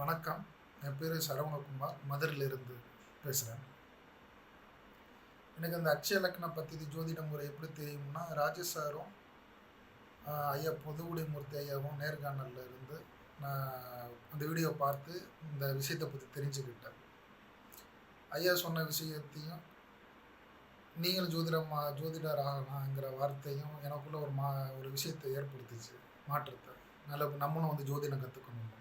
வணக்கம். என் பேர் சரவணகுமார். மதுரையிலிருந்து பேசுகிறேன் எனக்கு அந்த அக்ஷய லக்னம் பற்றி ஜோதிட முறை எப்படி தெரியும்னா ராஜேஷ் சாரும் ஐயா பொதுவுடைமூர்த்தி ஐயாவும் நேர்காணலில் இருந்து நான் அந்த வீடியோ பார்த்து இந்த விஷயத்தை பற்றி தெரிஞ்சுக்கிட்டேன். ஐயா சொன்ன விஷயத்தையும் நீங்களும் ஜோதிடமா ஜோதிடர் ஆகலாங்கிற வார்த்தையும் எனக்குள்ள ஒரு மா ஒரு விஷயத்தை ஏற்படுத்திச்சு மாற்றத்தை. நல்ல நம்மளும் வந்து ஜோதிடம் கற்றுக்கணும்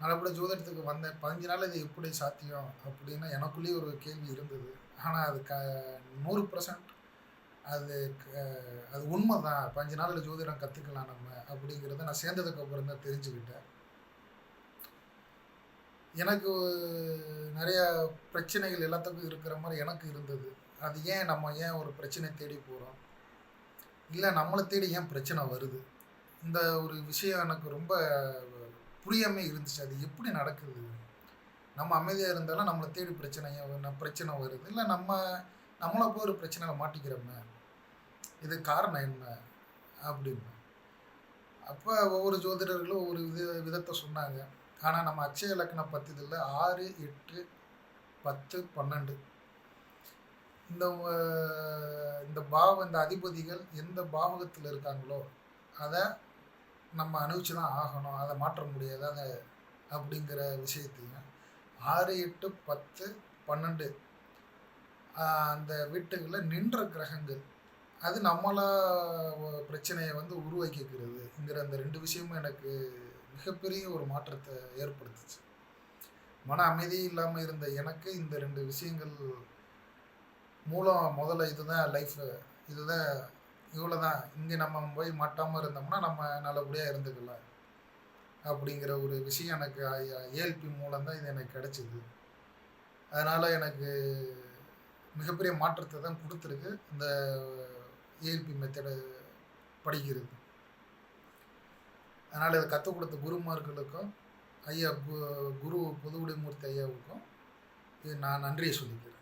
நல்லபடியாக ஜோதிடத்துக்கு வந்தேன். பதினஞ்சு நாள் இது எப்படி சாத்தியம் அப்படின்னு எனக்குள்ளேயே ஒரு கேள்வி இருந்தது. ஆனால் அது க நூறு பர்சன்ட் அது க- அது உண்மை தான் பதினஞ்சு நாளில் ஜோதிடம் கற்றுக்கலாம் நம்ம அப்படிங்கிறத நான் சேர்ந்ததுக்கு அப்புறம் தான் தெரிஞ்சுக்கிட்டேன். எனக்கு நிறைய பிரச்சனைகள் எல்லாத்துக்கும் இருக்கிற மாதிரி எனக்கு இருந்தது. அது ஏன் நம்ம ஏன் ஒரு பிரச்சனை தேடி போகிறோம் இல்லை நம்மளை தேடி ஏன் பிரச்சனை வருது? இந்த ஒரு விஷயம் எனக்கு ரொம்ப புரியாமல் இருந்துச்சு. அது எப்படி நடக்குது? நம்ம அமைதியாக இருந்தாலும் நம்மளை தேடி பிரச்சனை பிரச்சனை வருது. இல்லை நம்ம நம்மளை போய் ஒரு பிரச்சனையில் மாட்டிக்கிறோமே. இது காரணம் என்ன? அப்படின்னு. அப்போ ஒவ்வொரு ஜோதிடர்களும் ஒவ்வொரு வித விதத்தை சொன்னாங்க. ஆனால் நம்ம அச்சய இலக்கணம் பத்ததில் ஆறு எட்டு பத்து பன்னெண்டு. இந்த இந்த பாவ இந்த அதிபதிகள் எந்த பாவகத்தில் இருக்காங்களோ அதை நம்ம அனுபவிச்சு தான் ஆகணும். அதை மாற்ற முடியாது. அதை அப்படிங்கிற விஷயத்தையும். ஆறு எட்டு பத்து பன்னெண்டு அந்த வீட்டுகளில் நின்ற கிரகங்கள் அது நம்மளா பிரச்சனையை வந்து உருவாக்கிக்கிறதுங்கிற அந்த ரெண்டு விஷயமும் எனக்கு மிகப்பெரிய ஒரு மாற்றத்தை ஏற்படுத்துச்சு. மன அமைதி இல்லாமல் இருந்த எனக்கு இந்த ரெண்டு விஷயங்கள் மூலம் முதல்ல இதுதான் லைஃப் இதுதான் இவ்வளோ தான் இங்கே நம்ம போய் மாட்டாமல் இருந்தோம்னா நம்ம நல்லபடியாக இருந்துக்கலாம். அப்படிங்கிற ஒரு விஷயம் எனக்கு ஏஎல்பி மூலம் தான் இது எனக்கு கிடச்சிது. அதனால் எனக்கு மிகப்பெரிய மாற்றத்தை தான் கொடுத்துருக்கு இந்த ஏஎல்பி மெத்தடை படிக்கிறது. அதனால் இதை கற்றுக் கொடுத்த குருமார்களுக்கும் ஐயா கு குரு புதுவுடைமூர்த்தி ஐயாவுக்கும் இது நான் நன்றியை சொல்லிக்கிறேன்.